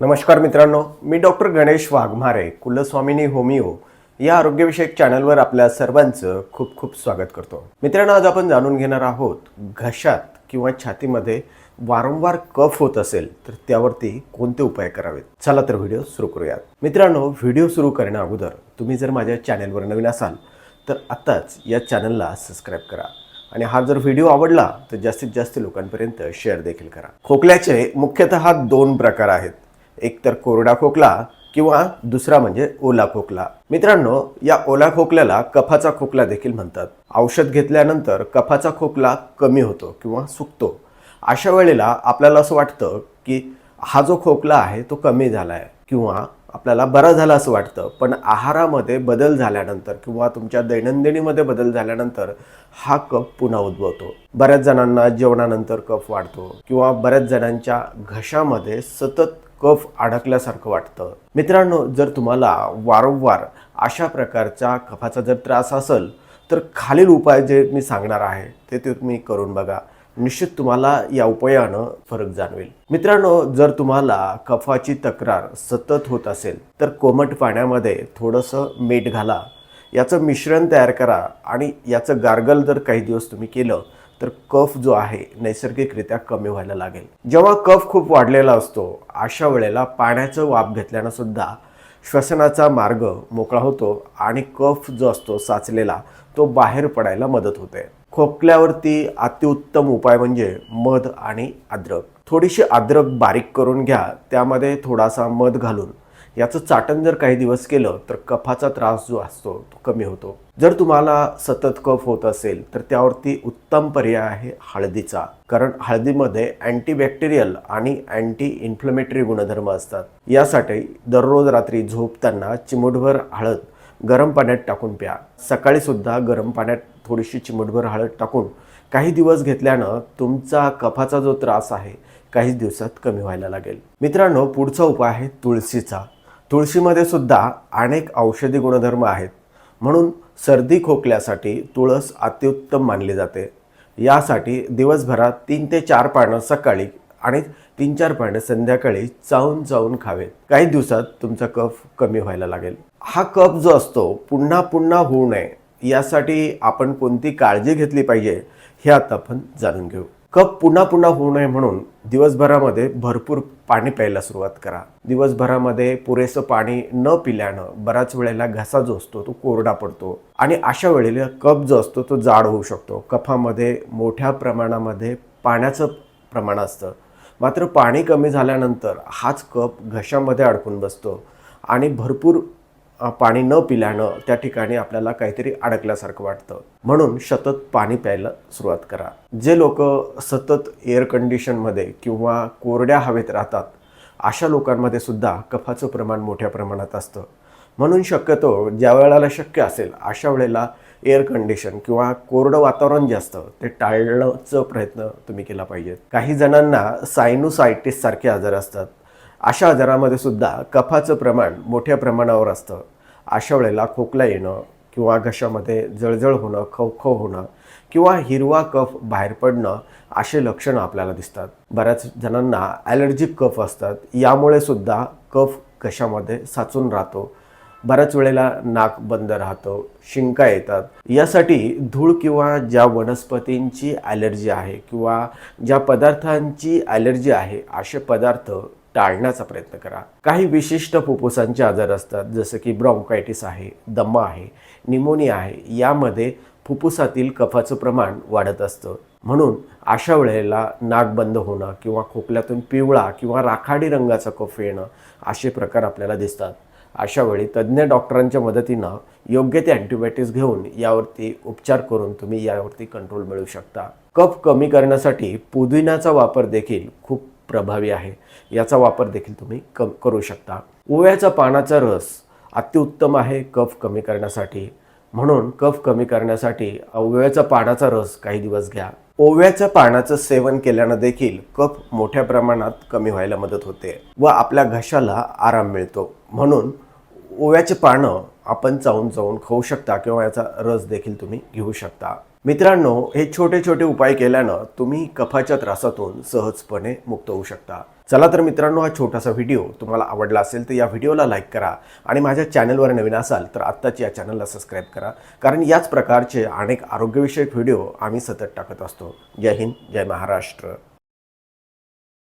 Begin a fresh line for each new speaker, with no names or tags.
नमस्कार मित्रांनो मी डॉक्टर गणेश वाघमारे कुलस्वामिनी होमिओ या आरोग्यविषयक चॅनलवर आपल्या सर्वांचं खूप खूप स्वागत करतो. मित्रांनो आज आपण जाणून घेणार आहोत घशात किंवा छातीमध्ये वारंवार कफ होत असेल तर त्यावरती कोणते उपाय करावेत? चला तर व्हिडिओ सुरू करूयात. मित्रांनो व्हिडिओ सुरू करण्या अगोदर तुम्ही जर माझ्या चॅनलवर नवीन असाल तर आत्ताच या चॅनलला सबस्क्राईब करा आणि हा जर व्हिडिओ आवडला तर जास्तीत जास्त लोकांपर्यंत शेअर देखील करा. खोकल्याचे मुख्यतः दोन प्रकार आहेत. एक तर कोरडा खोकला किंवा दुसरा म्हणजे ओला खोकला. मित्रांनो या ओला खोकल्याला कफाचा खोकला देखील म्हणतात. औषध घेतल्यानंतर कफाचा खोकला कमी होतो किंवा सुकतो. अशा वेळेला आपल्याला असं वाटतं की हा जो खोकला आहे तो कमी झाला आहे किंवा आपल्याला बरा झाला असं वाटतं. पण आहारामध्ये बदल झाल्यानंतर किंवा तुमच्या दैनंदिनीमध्ये बदल झाल्यानंतर हा कफ पुन्हा उद्भवतो. बऱ्याच जणांना जेवणानंतर कफ वाढतो किंवा बऱ्याच जणांच्या घशामध्ये सतत कफ अडकल्यासारखं वाटतं. मित्रांनो जर तुम्हाला वारंवार अशा प्रकारच्या कफाचा जर त्रास असेल तर खालील उपाय जे मी सांगणार आहे ते ते तुम्ही करून बघा. निश्चित तुम्हाला या उपायानं फरक जाणवेल. मित्रांनो जर तुम्हाला कफाची तक्रार सतत होत असेल तर कोमट पाण्यामध्ये थोडंसं मीठ घाला. याचं मिश्रण तयार करा आणि याचं गार्गल जर काही दिवस तुम्ही केलं तर कफ जो आहे नैसर्गिकरित्या कमी व्हायला लागेल. जेव्हा कफ खूप वाढलेला असतो अशा वेळेला पाण्याचं वाफ घेतल्यानं सुद्धा श्वसनाचा मार्ग मोकळा होतो आणि कफ जो असतो साचलेला तो बाहेर पडायला मदत होते. खोकल्यावरती अतिउत्तम उपाय म्हणजे मध आणि अद्रक. थोडीशी अद्रक बारीक करून घ्या त्यामध्ये थोडासा मध घालून याचं चाटण जर काही दिवस केलं तर कफाचा त्रास जो असतो तो कमी होतो. जर तुम्हाला सतत कफ होत असेल तर त्यावरती उत्तम पर्याय आहे हळदीचा. कारण हळदीमध्ये अँटीबॅक्टेरियल आणि अँटी इन्फ्लमेटरी गुणधर्म असतात. यासाठी दररोज रात्री झोपताना चिमूटभर हळद गरम पाण्यात टाकून प्या. सकाळी सुद्धा गरम पाण्यात थोडीशी चिमूटभर हळद टाकून काही दिवस घेतल्यानं तुमचा कफाचा जो त्रास आहे काही दिवसात कमी व्हायला लागेल. मित्रांनो पुढचा उपाय आहे तुळशीचा. तुळशीमध्ये सुद्धा अनेक औषधी गुणधर्म आहेत. म्हणून सर्दी खोकल्यासाठी तुळस अत्युत्तम मानली जाते. यासाठी दिवसभरात तीन ते चार पानं सकाळी आणि तीन चार पानं संध्याकाळी चावून चावून खावे काही दिवसात तुमचा कफ कमी व्हायला लागेल. हा कफ जो असतो पुन्हा पुन्हा होऊ नये यासाठी आपण कोणती काळजी घेतली पाहिजे हे आता आपण जाणून घेऊ. कप पुन्हा पुन्हा होऊ नये म्हणून दिवसभरामध्ये भरपूर पाणी प्यायला सुरुवात करा. दिवसभरामध्ये पुरेसं पाणी न पिल्यानं बऱ्याच वेळेला घसा जो असतो तो कोरडा पडतो. आणि अशा वेळेला कप जो असतो तो जाड होऊ शकतो. कफामध्ये मोठ्या प्रमाणामध्ये पाण्याचं प्रमाण असतं. मात्र पाणी कमी झाल्यानंतर हाच कप घशामध्ये अडकून बसतो. आणि भरपूर पाणी न पिल्यानं त्या ठिकाणी आपल्याला काहीतरी अडकल्यासारखं वाटतं. म्हणून सतत पाणी प्यायला सुरुवात करा. जे लोक सतत एअर कंडिशनमध्ये किंवा कोरड्या हवेत राहतात अशा लोकांमध्ये सुद्धा कफाचं प्रमाण मोठ्या प्रमाणात असतं. म्हणून शक्यतो ज्या वेळेला शक्य असेल अशा वेळेला एअर कंडिशन किंवा कोरडं वातावरण जे असतं ते टाळण्याचा प्रयत्न तुम्ही केला पाहिजे. काही जणांना सायनुसायटिस सारखे आजार असतात. अशा आजारामध्ये सुद्धा कफाचं प्रमाण मोठ्या प्रमाणावर असतं. अशा वेळेला खोकला येणं किंवा घशामध्ये जळजळ होणं खवखव होणं किंवा हिरवा कफ बाहेर पडणं असे लक्षणं आपल्याला दिसतात. बऱ्याच जणांना ॲलर्जिक कफ असतात. यामुळे सुद्धा कफ घशामध्ये साचून राहतो. बऱ्याच वेळेला नाक बंद राहतं शिंका येतात. यासाठी धूळ किंवा ज्या वनस्पतींची ॲलर्जी आहे किंवा ज्या पदार्थांची ॲलर्जी आहे असे पदार्थ टाळण्याचा प्रयत्न करा. काही विशिष्ट फुफ्फुसांचे आजार असतात जसं की ब्रॉन्कायटिस आहे दमा आहे निमोनिया आहे यामध्ये फुफ्फुसातील कफाचं प्रमाण वाढत असतं. म्हणून अशा वेळेला नाक बंद होणं किंवा खोकल्यातून पिवळा किंवा राखाडी रंगाचा कफ येणं असे प्रकार आपल्याला दिसतात. अशा वेळी तज्ज्ञ डॉक्टरांच्या मदतीनं योग्य ते अँटीबायोटिक्स घेऊन यावरती उपचार करून तुम्ही यावरती कंट्रोल मिळवू शकता. कफ कमी करण्यासाठी पुदिन्याचा वापर देखील खूप प्रभावी आहे. याचा वापर देखील तुम्ही क करू शकता. ओव्याचा पानाचा रस अतिउत्तम आहे कफ कमी करण्यासाठी. म्हणून कफ कमी करण्यासाठी ओव्याचा पानाचा रस काही दिवस घ्या. ओव्याच्या पानाचं सेवन केल्यानं देखील कफ मोठ्या प्रमाणात कमी व्हायला मदत होते व आपल्या घशाला आराम मिळतो. म्हणून ओव्याचे पानं आपण चावून चावून खाऊ शकता किंवा याचा रस देखील तुम्ही घेऊ शकता. मित्रांनो हे छोटे छोटे उपाय केल्यानं तुम्ही कफाच्या त्रासातून सहजपणे मुक्त होऊ शकता. चला तर मित्रांनो हा छोटासा व्हिडिओ तुम्हाला आवडला असेल तर या व्हिडिओला लाईक करा आणि माझ्या चॅनलवर नवीन असाल तर आत्ताच या चॅनलला सबस्क्राईब करा. कारण याच प्रकारचे अनेक आरोग्यविषयक व्हिडिओ आम्ही सतत टाकत असतो. जय हिंद जय महाराष्ट्र.